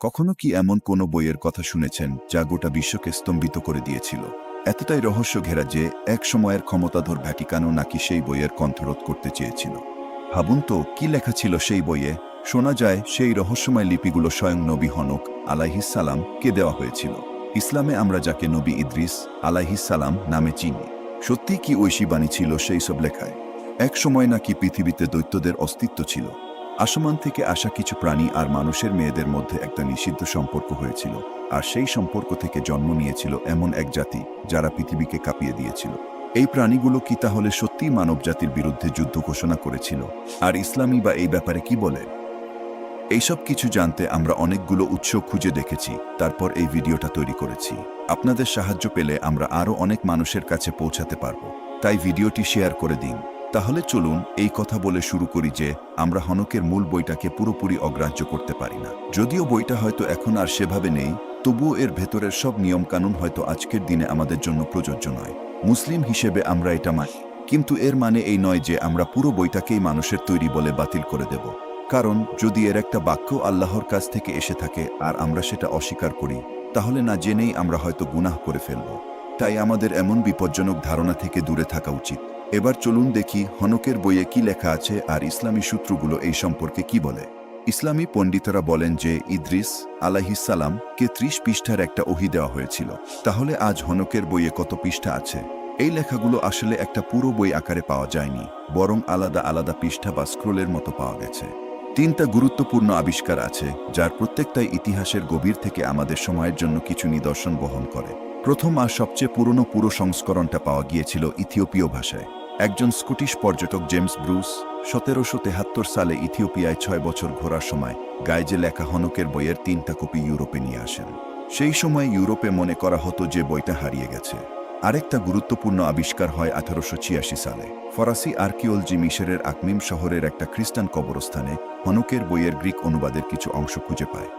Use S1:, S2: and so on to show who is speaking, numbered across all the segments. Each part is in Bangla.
S1: কখনো কি এমন কোনো বইয়ের কথা শুনেছেন যা গোটা বিশ্বকে স্তম্ভিত করে দিয়েছিল? এতটাই রহস্য ঘেরা যে এক সময়ের ক্ষমতাধর ভ্যাটিকানও নাকি সেই বইয়ের কণ্ঠরোধ করতে চেয়েছিল। ভাবুন তো, কি লেখা ছিল সেই বইয়ে? শোনা যায়, সেই রহস্যময় লিপিগুলো স্বয়ং নবী হনক আলাইহিসালাম কে দেওয়া হয়েছিল। ইসলামে আমরা যাকে নবী ইদ্রিস আলাইহিসালাম নামে চিনি। সত্যি কি ঐশী বাণী ছিল সেই সব লেখায়? এক সময় নাকি পৃথিবীতে দৈত্যদের অস্তিত্ব ছিল। আসমান থেকে আসা কিছু প্রাণী আর মানুষের মেয়েদের মধ্যে একটা নিষিদ্ধ সম্পর্ক হয়েছিল, আর সেই সম্পর্ক থেকে জন্ম নিয়েছিল এমন এক জাতি যারা পৃথিবীকে কাঁপিয়ে দিয়েছিল। এই প্রাণীগুলো কি তাহলে সত্যিই মানবজাতির বিরুদ্ধে যুদ্ধ ঘোষণা করেছিল? আর ইসলামী বা এই ব্যাপারে কি বলে? এইসব কিছু জানতে আমরা অনেকগুলো উৎস খুঁজে দেখেছি, তারপর এই ভিডিওটা তৈরি করেছি। আপনাদের সাহায্য পেলে আমরা আরও অনেক মানুষের কাছে পৌঁছাতে পারব। তাই ভিডিওটি শেয়ার করে দিন। তাহলে চলুন এই কথা বলে শুরু করি যে আমরা হনকের মূল বইটাকে পুরোপুরি অগ্রাহ্য করতে পারি না। যদিও বইটা হয়তো এখন আর সেভাবে নেই, তবুও এর ভেতরের সব নিয়মকানুন হয়তো আজকের দিনে আমাদের জন্য প্রযোজ্য নয়। মুসলিম হিসেবে আমরা এটা মানি, কিন্তু এর মানে এই নয় যে আমরা পুরো বইটাকেই মানুষের তৈরি বলে বাতিল করে দেব। কারণ, যদি এর একটা বাক্য আল্লাহর কাছ থেকে এসে থাকে আর আমরা সেটা অস্বীকার করি, তাহলে না জেনেই আমরা হয়তো গুনাহ করে ফেলব। তাই আমাদের এমন বিপজ্জনক ধারণা থেকে দূরে থাকা উচিত। এবার চলুন দেখি হনকের বইয়ে কি লেখা আছে আর ইসলামী সূত্রগুলো এই সম্পর্কে কি বলে। ইসলামী পণ্ডিতরা বলেন যে ইদ্রিস আলাহিসাল্লাম কে ত্রিশ পৃষ্ঠার একটা ওহি দেওয়া হয়েছিল। তাহলে আজ হনকের বইয়ে কত পৃষ্ঠা আছে? এই লেখাগুলো আসলে একটা পুরো বই আকারে পাওয়া যায়নি, বরং আলাদা আলাদা পৃষ্ঠা বা স্ক্রোলের মতো পাওয়া গেছে। তিনটা গুরুত্বপূর্ণ আবিষ্কার আছে, যার প্রত্যেকটাই ইতিহাসের গভীর থেকে আমাদের সময়ের জন্য কিছু নিদর্শন বহন করে। প্রথম আর সবচেয়ে পুরনো পুরো সংস্করণটা পাওয়া গিয়েছিল ইথিওপীয় ভাষায়। একজন স্কটিশ পর্যটক জেমস ব্রুস সতেরোশো তেহাত্তর সালে ইথিওপিয়ায় ছয় বছর ঘোরার সময় গায়ে লেখা হনকের বইয়ের তিনটা কপি ইউরোপে নিয়ে আসেন। সেই সময় ইউরোপে মনে করা হতো যে বইটা হারিয়ে গেছে। আরেকটা গুরুত্বপূর্ণ আবিষ্কার হয় আঠারোশো ছিয়াশি সালে। ফরাসি আর্কিওলজি মিশরের আকমিম শহরের একটা খ্রিস্টান কবরস্থানে হনকের বইয়ের গ্রিক অনুবাদের কিছু অংশ খুঁজে পায়।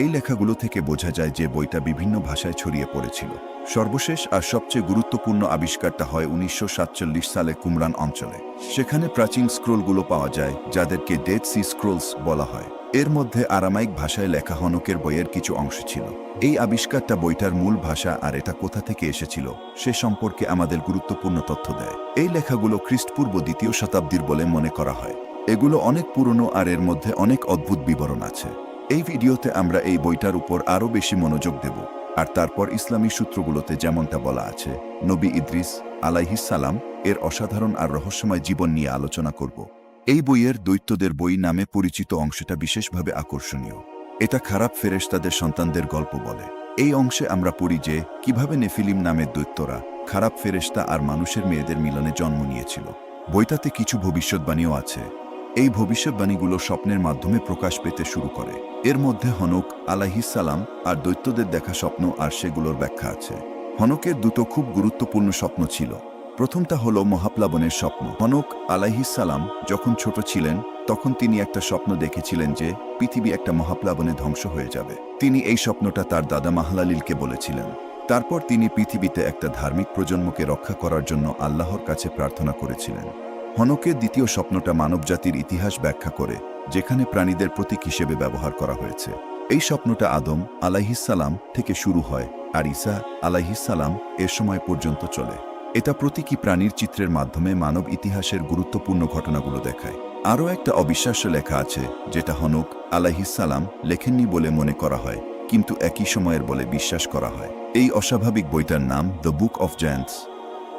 S1: এই লেখাগুলো থেকে বোঝা যায় যে বইটা বিভিন্ন ভাষায় ছড়িয়ে পড়েছিল। সর্বশেষ আর সবচেয়ে গুরুত্বপূর্ণ আবিষ্কারটা হয় উনিশশো সাতচল্লিশ সালে কুমরান অঞ্চলে। সেখানে প্রাচীন স্ক্রোলগুলো পাওয়া যায়, যাদেরকে ডেড সি স্ক্রোলস বলা হয়। এর মধ্যে আরামাইক ভাষায় লেখা হনকের বইয়ের কিছু অংশ ছিল। এই আবিষ্কারটা বইটার মূল ভাষা আর এটা কোথা থেকে এসেছিল, সে সম্পর্কে আমাদের গুরুত্বপূর্ণ তথ্য দেয়। এই লেখাগুলো খ্রিস্টপূর্ব দ্বিতীয় শতাব্দীর বলে মনে করা হয়। এগুলো অনেক পুরনো আর এর মধ্যে অনেক অদ্ভুত বিবরণ আছে। এই ভিডিওতে আমরা এই বইটার উপর আরও বেশি মনোযোগ দেব, আর তারপর ইসলামী সূত্রগুলোতে যেমনটা বলা আছে, নবী ইদ্রিস আলাইহিসালাম এর অসাধারণ আর রহস্যময় জীবন নিয়ে আলোচনা করব। এই বইয়ের দৈত্যদের বই নামে পরিচিত অংশটা বিশেষভাবে আকর্ষণীয়। এটা খারাপ ফেরেশতাদের সন্তানদের গল্প বলে। এই অংশে আমরা পড়ি যে, কীভাবে নেফিলিম নামের দৈত্যরা খারাপ ফেরেশতা আর মানুষের মেয়েদের মিলনে জন্ম নিয়েছিল। বইটাতে কিছু ভবিষ্যৎবাণীও আছে। এই ভবিষ্যৎবাণীগুলো স্বপ্নের মাধ্যমে প্রকাশ পেতে শুরু করে। এর মধ্যে হনক আলাহিসাল্লাম আর দৈত্যদের দেখা স্বপ্ন আর সেগুলোর ব্যাখ্যা আছে। হনকের দুটো খুব গুরুত্বপূর্ণ স্বপ্ন ছিল। প্রথমটা হলো মহাপ্লাবনের স্বপ্ন। হনক আলাইহিসাল্লাম যখন ছোট ছিলেন, তখন তিনি একটা স্বপ্ন দেখেছিলেন যে পৃথিবী একটা মহাপ্লাবনে ধ্বংস হয়ে যাবে। তিনি এই স্বপ্নটা তার দাদা মাহলালিলকে বলেছিলেন। তারপর তিনি পৃথিবীতে একটা ধার্মিক প্রজন্মকে রক্ষা করার জন্য আল্লাহর কাছে প্রার্থনা করেছিলেন। হনকের দ্বিতীয় স্বপ্নটা মানবজাতির ইতিহাস ব্যাখ্যা করে, যেখানে প্রাণীদের প্রতীক হিসেবে ব্যবহার করা হয়েছে। এই স্বপ্নটা আদম আলাইহিসাল্লাম থেকে শুরু হয়, আর ঈসা আলাইহিসাল্লাম এর সময় পর্যন্ত চলে। এটা প্রতীকী প্রাণীর চিত্রের মাধ্যমে মানব ইতিহাসের গুরুত্বপূর্ণ ঘটনাগুলো দেখায়। আরও একটা অবিশ্বাস্য লেখা আছে, যেটা হনক আলাইহিসাল্লাম লেখেননি বলে মনে করা হয়, কিন্তু একই সময়ের বলে বিশ্বাস করা হয়। এই অস্বাভাবিক বইটার নাম দ্য বুক অফ জ্যান্টস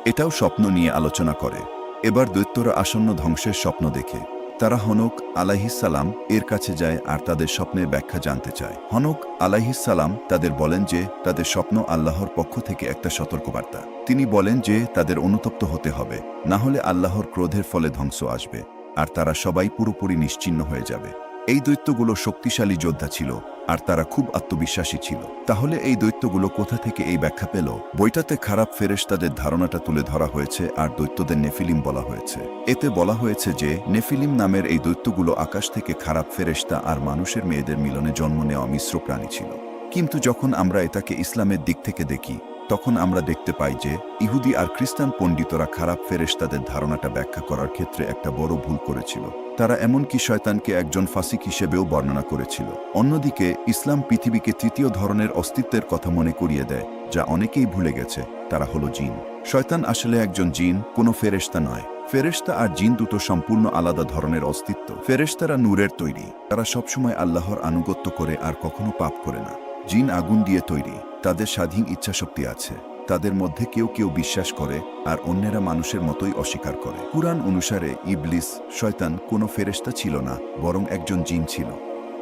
S1: এটাও স্বপ্ন নিয়ে আলোচনা করে। এবার দৈত্যরা আসন্ন ধ্বংসের স্বপ্ন দেখে। তারা হনক আলাইহিসাল্লাম এর কাছে যায় আর তাদের স্বপ্নের ব্যাখ্যা জানতে চায়। হনক আলাইহিসাল্লাম তাদের বলেন যে, তাদের স্বপ্ন আল্লাহর পক্ষ থেকে একটা সতর্কবার্তা। তিনি বলেন যে, তাদের অনুতপ্ত হতে হবে, না হলে আল্লাহর ক্রোধের ফলে ধ্বংস আসবে, আর তারা সবাই পুরোপুরি নিশ্চিন্ন হয়ে যাবে। এই দৈত্যগুলো শক্তিশালী যোদ্ধা ছিল আর তারা খুব আত্মবিশ্বাসী ছিল। তাহলে এই দৈত্যগুলো কোথা থেকে এই ব্যাখ্যা পেল? বইটাতে খারাপ ফেরেশ তাদের ধারণাটা তুলে ধরা হয়েছে আর দৈত্যদের নেফিলিম বলা হয়েছে। এতে বলা হয়েছে যে, নেফিলিম নামের এই দৈত্যগুলো আকাশ থেকে খারাপ ফেরেশতা আর মানুষের মেয়েদের মিলনে জন্ম নেওয়া মিশ্র প্রাণী ছিল। কিন্তু যখন আমরা এটাকে ইসলামের দিক থেকে দেখি তখন আমরা দেখতে পাই যে ইহুদি আর খ্রিস্টান পণ্ডিতরা খারাপ ফেরেশতাদের ধারণাটা ব্যাখ্যা করার ক্ষেত্রে একটা বড় ভুল করেছিল। তারা এমনকি শয়তানকে একজন ফাসিক হিসেবেও বর্ণনা করেছিল। অন্যদিকে, ইসলাম পৃথিবীকে তৃতীয় ধরনের অস্তিত্বের কথা মনে করিয়ে দেয়, যা অনেকেই ভুলে গেছে, তারা হলো জিন। শয়তান আসলে একজন জিন, কোনো ফেরেশতা নয়। ফেরেশতা আর জিন দুটো সম্পূর্ণ আলাদা ধরনের অস্তিত্ব। ফেরেশতারা নূরের তৈরি। তারা সবসময় আল্লাহর আনুগত্য করে আর কখনো পাপ করে না। জিন আগুন দিয়ে তৈরি। তাদের স্বাধীন ইচ্ছাশক্তি আছে। তাদের মধ্যে কেউ কেউ বিশ্বাস করে আর অন্যেরা মানুষের মতোই অস্বীকার করে। কুরআন অনুসারে ইবলিস, শয়তান কোনো ফেরেশতা ছিল না, বরং একজন জিন ছিল।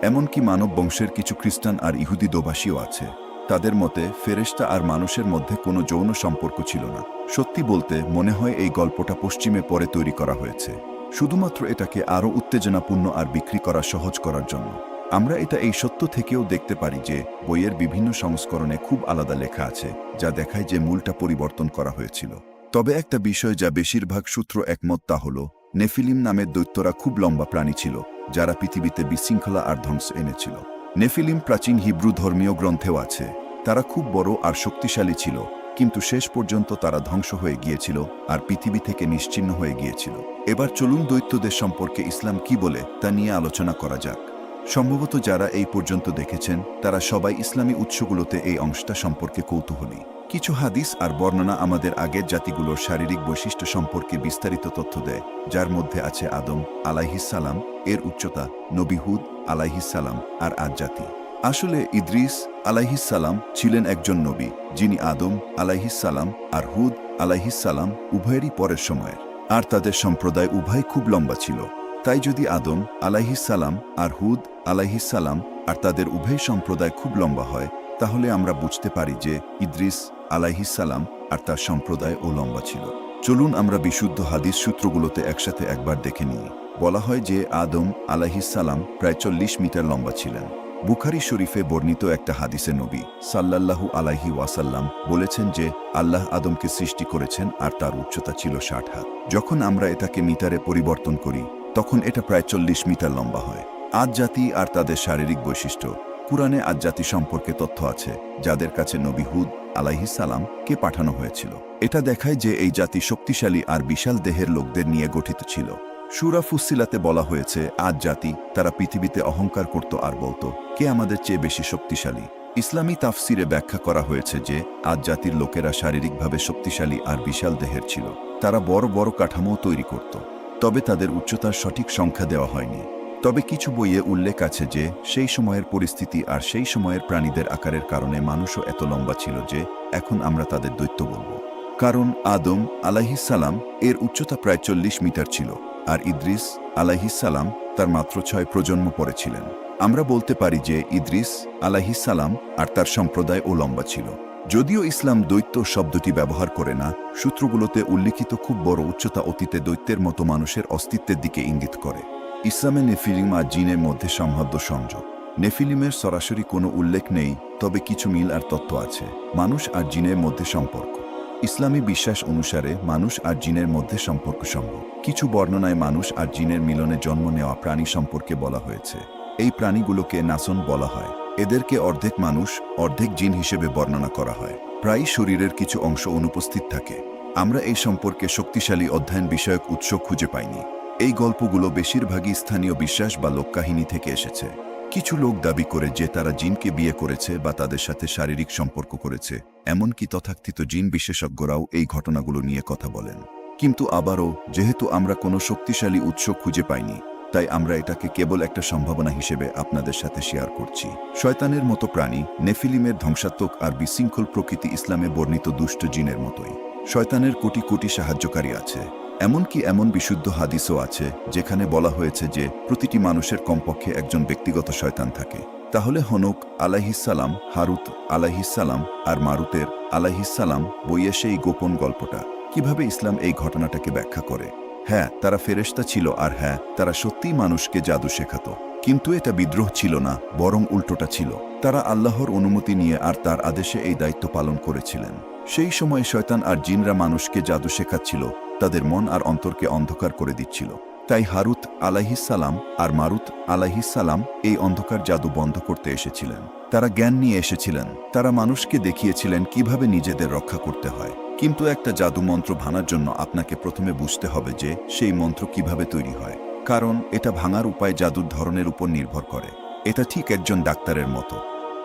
S1: এমনকি মানব বংশের কিছু খ্রিস্টান আর ইহুদি দোভাষীও আছে। তাদের মতে ফেরেশতা আর মানুষের মধ্যে কোনো যৌন সম্পর্ক ছিল না। সত্যি বলতে মনে হয় এই গল্পটা পশ্চিমে পরে তৈরি করা হয়েছে। শুধুমাত্র এটাকে আরও উত্তেজনাপূর্ণ আর বিক্রি করা সহজ করার জন্য। আমরা এটা এই সত্য থেকেও দেখতে পারি যে বইয়ের বিভিন্ন সংস্করণে খুব আলাদা লেখা আছে, যা দেখায় যে মূলটা পরিবর্তন করা হয়েছিল। তবে একটা বিষয় যা বেশিরভাগ সূত্র একমত তা হল, নেফিলিম নামের দৈত্যরা খুব লম্বা প্রাণী ছিল, যারা পৃথিবীতে বিশৃঙ্খলা আর ধ্বংস এনেছিল। নেফিলিম প্রাচীন হিব্রু ধর্মীয় গ্রন্থেও আছে। তারা খুব বড় আর শক্তিশালী ছিল, কিন্তু শেষ পর্যন্ত তারা ধ্বংস হয়ে গিয়েছিল আর পৃথিবী থেকে নিশ্চিহ্ন হয়ে গিয়েছিল। এবার চলুন দৈত্যদের সম্পর্কে ইসলাম কি বলে তা নিয়ে আলোচনা করা যাক। সম্ভবত যারা এই পর্যন্ত দেখেছেন, তারা সবাই ইসলামী উৎসগুলোতে এই অংশটা সম্পর্কে কৌতূহলী। কিছু হাদিস আর বর্ণনা আমাদের আগের জাতিগুলোর শারীরিক বৈশিষ্ট্য সম্পর্কে বিস্তারিত তথ্য দেয়, যার মধ্যে আছে আদম আলাইহিসালাম এর উচ্চতা নবিহুদ আলাইহিসালাম আর আজ জাতি। আসলে ইদ্রিস আলাইহিসালাম ছিলেন একজন নবী, যিনি আদম আলাইহিসালাম আর হুদ আলাইহিসালাম উভয়েরই পরের সময়ের। আর তাদের সম্প্রদায় উভয় খুব লম্বা ছিল। তাই যদি আদম আলাইহিসালাম আর হুদ আলাইহিসালাম আর তাদের উভয় সম্প্রদায় খুব লম্বা হয়, তাহলে আমরা বুঝতে পারি যে ইদ্রিস আলাইহিসালাম আর তার সম্প্রদায় ও লম্বা ছিল। চলুন আমরা বিশুদ্ধ হাদিস সূত্রগুলোতে একসাথে একবার দেখে নিই। বলা হয় যে আদম আলাইহিসালাম প্রায় চল্লিশ মিটার লম্বা ছিলেন। বুখারি শরীফে বর্ণিত একটা হাদিসে নবী সাল্লাল্লাহু আলাইহি ওয়াসাল্লাম বলেছেন যে আল্লাহ আদমকে সৃষ্টি করেছেন আর তার উচ্চতা ছিল ষাট হাত। যখন আমরা এটাকে মিটারে পরিবর্তন করি তখন এটা প্রায় চল্লিশ মিটার লম্বা হয়। আজ জাতি আর তাদের শারীরিক বৈশিষ্ট্য। কুরআনে আজ জাতি সম্পর্কে তথ্য আছে, যাদের কাছে নবী হুদ আলাইহিসালাম কে পাঠানো হয়েছিল। এটা দেখায় যে এই জাতি শক্তিশালী আর বিশাল দেহের লোকদের নিয়ে গঠিত ছিল। সুরা ফুসিলাতে বলা হয়েছে, আজ জাতি তারা পৃথিবীতে অহংকার করত আর বলতো, কে আমাদের চেয়ে বেশি শক্তিশালী? ইসলামী তাফসিরে ব্যাখ্যা করা হয়েছে যে, আজ জাতির লোকেরা শারীরিকভাবে শক্তিশালী আর বিশাল দেহের ছিল। তারা বড় বড় কাঠামো তৈরি করত। তবে তাদের উচ্চতার সঠিক সংখ্যা দেওয়া হয়নি। তবে কিছু বইয়ে উল্লেখ আছে যে, সেই সময়ের পরিস্থিতি আর সেই সময়ের প্রাণীদের আকারের কারণে মানুষও এত লম্বা ছিল যে, এখন আমরা তাদের দৈত্য বলব। কারণ আদম আলাইহিসালাম এর উচ্চতা প্রায় চল্লিশ মিটার ছিল, আর ইদ্রিস আলাইহিসালাম তার মাত্র ছয় প্রজন্ম পরে ছিলেন। আমরা বলতে পারি যে, ইদ্রিস আলাইহিসালাম আর তার সম্প্রদায় ও লম্বা ছিল। যদিও ইসলাম দৈত্য শব্দটি ব্যবহার করে না, সূত্রগুলোতে উল্লিখিত খুব বড় উচ্চতা অতীতে দৈত্যের মতো মানুষের অস্তিত্বের দিকে ইঙ্গিত করে। ইসলামে নেফিলিম আর জিনের মধ্যে সম্ভাব্য সংযোগ। নেফিলিমের সরাসরি কোনো উল্লেখ নেই, তবে কিছু মিল আর তত্ত্ব আছে। মানুষ আর জিনের মধ্যে সম্পর্ক। ইসলামী বিশ্বাস অনুসারে মানুষ আর জিনের মধ্যে সম্পর্ক সম্ভব। কিছু বর্ণনায় মানুষ আর জিনের মিলনে জন্ম নেওয়া প্রাণী সম্পর্কে বলা হয়েছে। এই প্রাণীগুলোকে নাসন বলা হয়। এদেরকে অর্ধেক মানুষ, অর্ধেক জিন হিসেবে বর্ণনা করা হয়। প্রায় শরীরের কিছু অংশ অনুপস্থিত থাকে। আমরা এই সম্পর্কে শক্তিশালী অধ্যয়ন বিষয়ক উৎস খুঁজে পাইনি। এই গল্পগুলো বেশিরভাগই স্থানীয় বিশ্বাস বা লোককাহিনী থেকে এসেছে। কিছু লোক দাবি করে যে তারা জিনকে বিয়ে করেছে বা তাদের সাথে শারীরিক সম্পর্ক করেছে, এমনকি তথাকথিত জিন বিশেষজ্ঞরাও এই ঘটনাগুলো নিয়ে কথা বলেন। কিন্তু আবারও, যেহেতু আমরা কোনো শক্তিশালী উৎস খুঁজে পাইনি তাই আমরা এটাকে কেবল একটা সম্ভাবনা হিসেবে আপনাদের সাথে শেয়ার করছি। শয়তানের মতো প্রাণী, নেফিলিমের ধ্বংসাত্মক আর বিশৃঙ্খল প্রকৃতি ইসলামে বর্ণিত দুষ্ট জিনের মতোই। শয়তানের কোটি কোটি সাহায্যকারী আছে। এমনকি এমন বিশুদ্ধ হাদিসও আছে, যেখানে বলা হয়েছে যে, প্রতিটি মানুষের কমপক্ষে একজন ব্যক্তিগত শয়তান থাকে। তাহলে হনক আলাইহিসালাম হারুত আলাইহিসালাম আর মারুতের আলাইহিসালাম বইয়ে সেই গোপন গল্পটা। কীভাবে ইসলাম এই ঘটনাটাকে ব্যাখ্যা করে? হ্যাঁ তারা ফেরেশতা ছিল আর হ্যাঁ তারা সত্যিই মানুষকে জাদু শেখাত। কিন্তু এটা বিদ্রোহ ছিল না, বরং উল্টোটা ছিল। তারা আল্লাহর অনুমতি নিয়ে আর তার আদেশে এই দায়িত্ব পালন করেছিলেন। সেই সময় শয়তান আর জিনরা মানুষকে জাদু শেখাচ্ছিল, তাদের মন আর অন্তরকে অন্ধকার করে দিচ্ছিল। তাই হারুত আলাহিসাল্লাম আর মারুত আলাহিসাল্লাম এই অন্ধকার জাদু বন্ধ করতে এসেছিলেন। তারা জ্ঞান নিয়ে এসেছিলেন। তারা মানুষকে দেখিয়েছিলেন কীভাবে নিজেদের রক্ষা করতে হয়। কিন্তু একটা জাদু মন্ত্র ভাঙার জন্য আপনাকে প্রথমে বুঝতে হবে যে সেই মন্ত্র কীভাবে তৈরি হয়। কারণ এটা ভাঙার উপায় জাদুর ধরনের উপর নির্ভর করে। এটা ঠিক একজন ডাক্তারের মতো।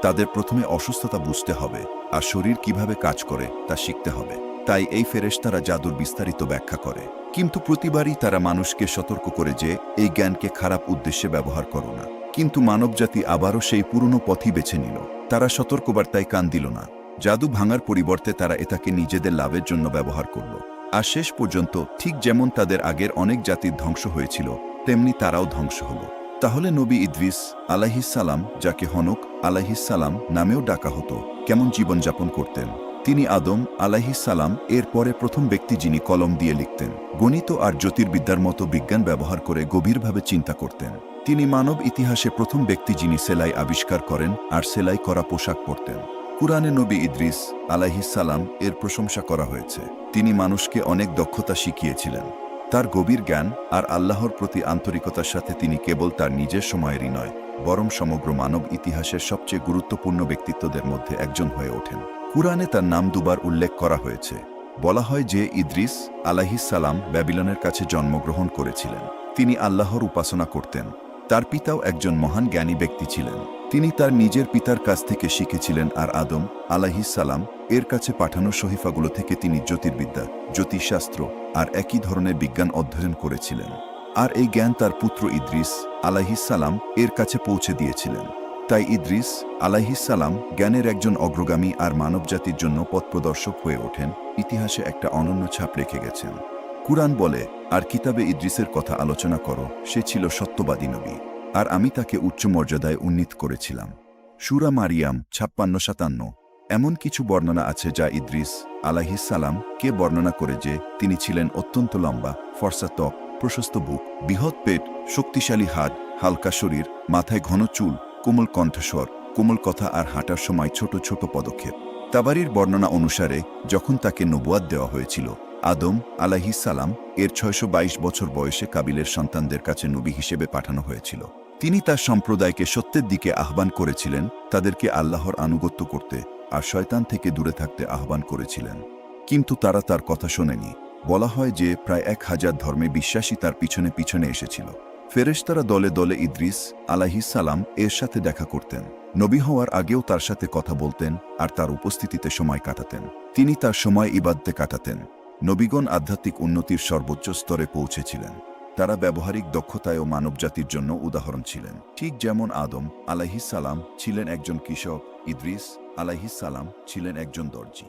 S1: তাদের প্রথমে অসুস্থতা বুঝতে হবে আর শরীর কীভাবে কাজ করে তা শিখতে হবে। তাই এই ফেরেশতারা জাদুর বিস্তারিত ব্যাখ্যা করে। কিন্তু প্রতিবারই তারা মানুষকে সতর্ক করে যে এই জ্ঞানকে খারাপ উদ্দেশ্যে ব্যবহার করো না। কিন্তু মানবজাতি আবারও সেই পুরনো পথই বেছে নিল। তারা সতর্কবার্তায় কান দিল না। জাদু ভাঙার পরিবর্তে তারা এটাকে নিজেদের লাভের জন্য ব্যবহার করল। আর শেষ পর্যন্ত ঠিক যেমন তাদের আগের অনেক জাতির ধ্বংস হয়েছিল, তেমনি তারাও ধ্বংস হল। তাহলে নবী ইদ্রিস আলাহিসাল্লাম যাকে হনক আলাহিসাল্লাম নামেও ডাকা হতো, কেমন জীবনযাপন করতেন? তিনি আদম আলাহিসাল্লাম এর পরে প্রথম ব্যক্তি যিনি কলম দিয়ে লিখতেন। গণিত আর জ্যোতির্বিদ্যার মতো বিজ্ঞান ব্যবহার করে গভীরভাবে চিন্তা করতেন। তিনি মানব ইতিহাসে প্রথম ব্যক্তি যিনি সেলাই আবিষ্কার করেন আর সেলাই করা পোশাক পরতেন। কুরআনে নবী ইদ্রিস আলাহিসাল্লাম এর প্রশংসা করা হয়েছে। তিনি মানুষকে অনেক দক্ষতা শিখিয়েছিলেন। তার গভীর জ্ঞান আর আল্লাহর প্রতি আন্তরিকতার সাথে তিনি কেবল তার নিজের সময়েরই নয়, বরং সমগ্র মানব ইতিহাসের সবচেয়ে গুরুত্বপূর্ণ ব্যক্তিত্বদের মধ্যে একজন হয়ে ওঠেন। কুরআনে তার নাম দুবার উল্লেখ করা হয়েছে। বলা হয় যে ইদ্রিস আলাহিসাল্লাম ব্যাবিলনের কাছে জন্মগ্রহণ করেছিলেন। তিনি আল্লাহর উপাসনা করতেন। তার পিতাও একজন মহান জ্ঞানী ব্যক্তি ছিলেন। তিনি তার নিজের পিতার কাছ থেকে শিখেছিলেন আর আদম আলাহিসাল্লাম এর কাছে পাঠানো শহীফাগুলো থেকে তিনি জ্যোতির্বিদ্যা, জ্যোতিষশাস্ত্র আর একই ধরনের বিজ্ঞান অধ্যয়ন করেছিলেন। আর এই জ্ঞান তার পুত্র ইদ্রিস আলাহিসাল্লাম এর কাছে পৌঁছে দিয়েছিলেন। তাই ইদ্রিস আলাহিসাল্লাম জ্ঞানের একজন অগ্রগামী আর মানবজাতির জন্য পথপ্রদর্শক হয়ে ওঠেন, ইতিহাসে একটা অনন্য ছাপ রেখে গেছেন। কুরআন বলে, আর কিতাবে ইদ্রিসের কথা আলোচনা করো, সে ছিল সত্যবাদী নবী, আর আমি তাকে উচ্চ মর্যাদায় উন্নীত করেছিলাম। সুরা মারিয়াম ছাপ্পান্ন সাতান্ন, এমন কিছু বর্ণনা আছে যা ইদ্রিস আলাহিসাল্লাম কে বর্ণনা করে যে তিনি ছিলেন অত্যন্ত লম্বা, ফর্সা প্রশস্ত বুক, বৃহৎ পেট, শক্তিশালী হাত হালকা শরীর, মাথায় ঘন চুল, কোমল কণ্ঠস্বর, কোমল কথা আর হাঁটার সময় ছোট ছোট পদক্ষেপ। তাবারির বর্ণনা অনুসারে, যখন তাকে নবুয়াদ দেওয়া হয়েছিল আদম আলাহিসাল্লাম এর ছয়শো বাইশ বছর বয়সে কাবিলের সন্তানদের কাছে নবী হিসেবে পাঠানো হয়েছিল। তিনি তার সম্প্রদায়কে সত্যের দিকে আহ্বান করেছিলেন, তাদেরকে আল্লাহর আনুগত্য করতে আর শয়তান থেকে দূরে থাকতে আহ্বান করেছিলেন। কিন্তু তারা তার কথা শোনেনি। বলা হয় যে প্রায় এক হাজার ধর্মে বিশ্বাসী তার পিছনে পিছনে এসেছিল। ফেরেশতারা দলে দলে ইদ্রিস আলাহিসাল্লাম এর সাথে দেখা করতেন। নবী হওয়ার আগেও তার সাথে কথা বলতেন আর তার উপস্থিতিতে সময় কাটাতেন। তিনি তার সময় ইবাদতে কাটাতেন। নবীগণ আধ্যাত্মিক উন্নতির সর্বোচ্চ স্তরে পৌঁছেছিলেন। তারা ব্যবহারিক দক্ষতায় ও মানবজাতির জন্য উদাহরণ ছিলেন। ঠিক যেমন আদম আলাহিসাল্লাম ছিলেন একজন কৃষক, ইদ্রিস আলাহিসাল্লাম ছিলেন একজন দর্জি।